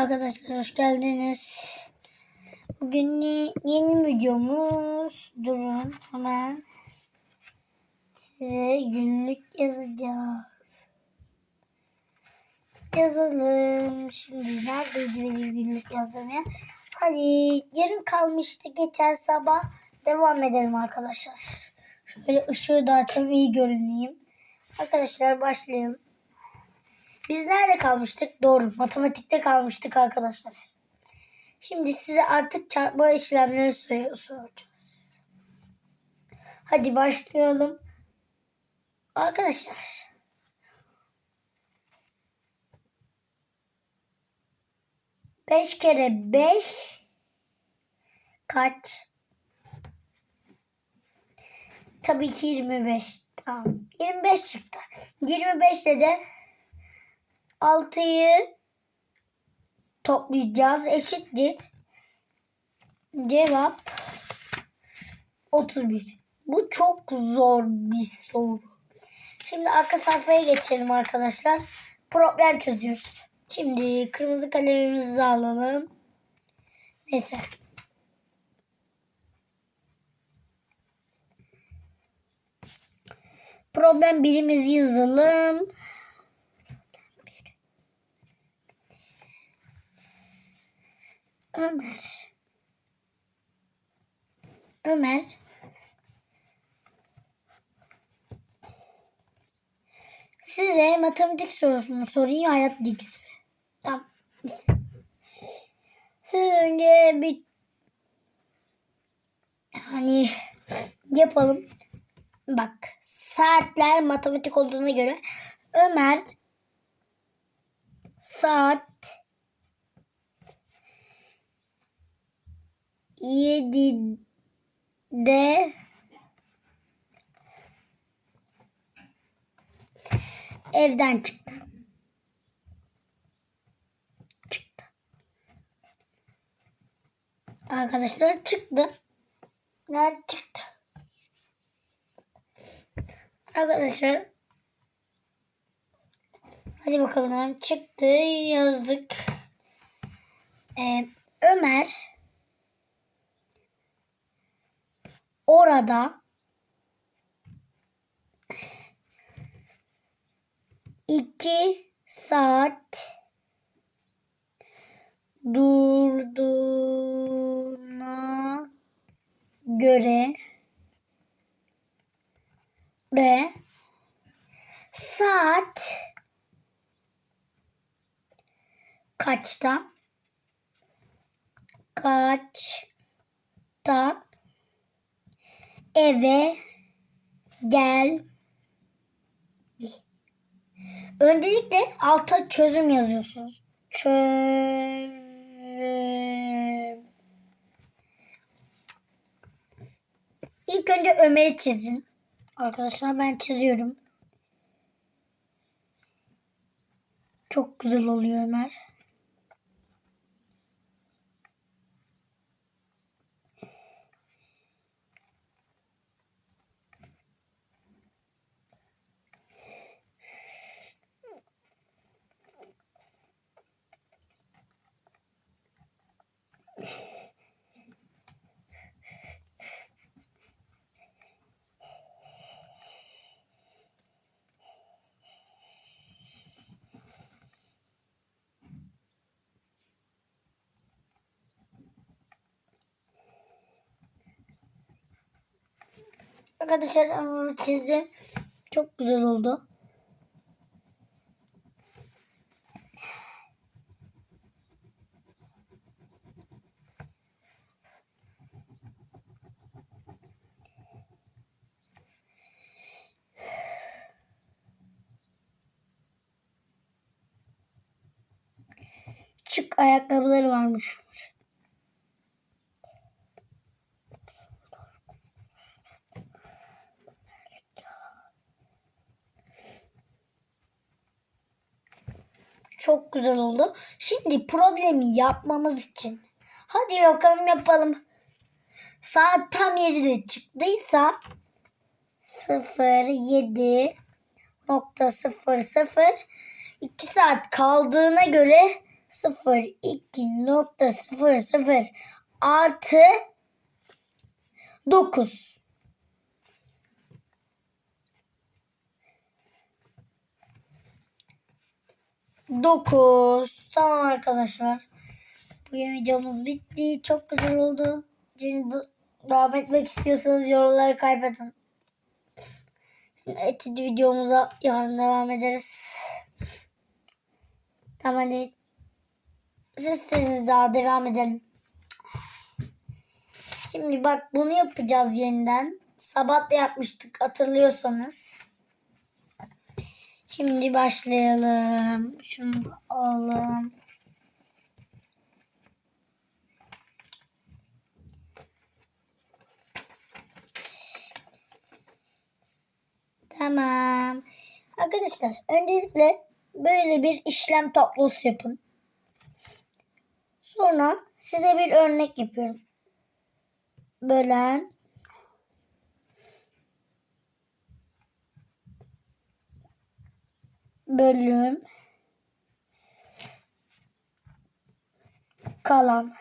Arkadaşlar hoş geldiniz. Bugün ye- yeni videomuz. Durun hemen size günlük yazacağız. Yazalım. Şimdi neredeydi benim günlük yazmaya? Hadi yarın kalmıştı geçen sabah. Devam edelim arkadaşlar. Şöyle ışığı da açalım iyi görüneyim. Arkadaşlar başlayalım. Biz nerede kalmıştık? Doğru. Matematikte kalmıştık arkadaşlar. Şimdi size artık çarpma işlemleri sor- soracağız. Hadi başlayalım. Arkadaşlar. Beş kere beş kaç? Tabii ki 25. Tamam. 25 çıktı. 25 ile de 6'yı toplayacağız. Eşittir. Cevap 31. Bu çok zor bir soru. Şimdi arka sayfaya geçelim arkadaşlar. Problem çözüyoruz. Şimdi kırmızı kalemimizi alalım. Neyse. Problem birimizi yazalım. Ömer. Ömer. Size matematik sorusunu sorayım hayat bilgisi. Tamam. Siz önce bir hani yapalım. Bak saatler matematik olduğuna göre Ömer saat 7'de evden çıktı. Çıktı. Arkadaşlar çıktı. Nerede çıktı? Arkadaşlar hadi bakalım çıktı yazdık. Ee, Ömer orada iki saat durduğuna göre ve saat kaçta? Kaçta eve gel Öncelikle alta çözüm yazıyorsunuz. Çözüm. İlk önce Ömer'i çizin. Arkadaşlar ben çiziyorum. Çok güzel oluyor Ömer. Arkadaşlar ama çizdim. Çok güzel oldu. Çık ayakkabıları varmış. Çok güzel oldu. Şimdi problemi yapmamız için hadi bakalım yapalım. Saat tam 7'de çıktıysa 07 nokta 00 2 saat kaldığına göre 0.00 artı 9. Dokuz. Tamam arkadaşlar. Bugün videomuz bitti. Çok güzel oldu. Şimdi devam etmek istiyorsanız yorumları kaybedin. Evet videomuza yarın devam ederiz. Tamam hadi. Siz daha devam edelim. Şimdi bak bunu yapacağız yeniden. Sabah da yapmıştık hatırlıyorsanız. Şimdi başlayalım. Şunu alalım. Tamam. Arkadaşlar öncelikle böyle bir işlem tablosu yapın. Sonra size bir örnek yapıyorum. Bölen bölüm. Kalan.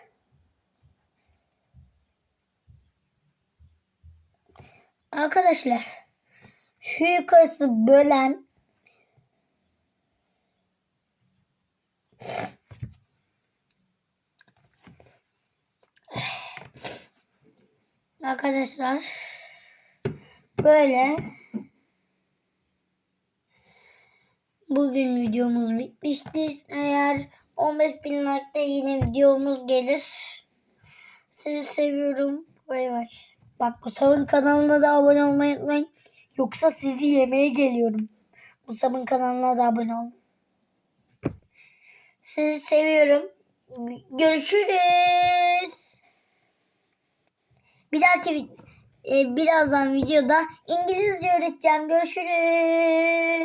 Arkadaşlar şu yukarısı bölen Arkadaşlar böyle bugün videomuz bitmiştir. Eğer 15 bin like'da yine videomuz gelir. Sizi seviyorum. Bay bay. Bak bu sabun kanalına da abone olmayı unutmayın. Yoksa sizi yemeye geliyorum. Bu sabun kanalına da abone olun. Sizi seviyorum. Görüşürüz. Bir dahaki e, birazdan videoda İngilizce öğreteceğim. Görüşürüz.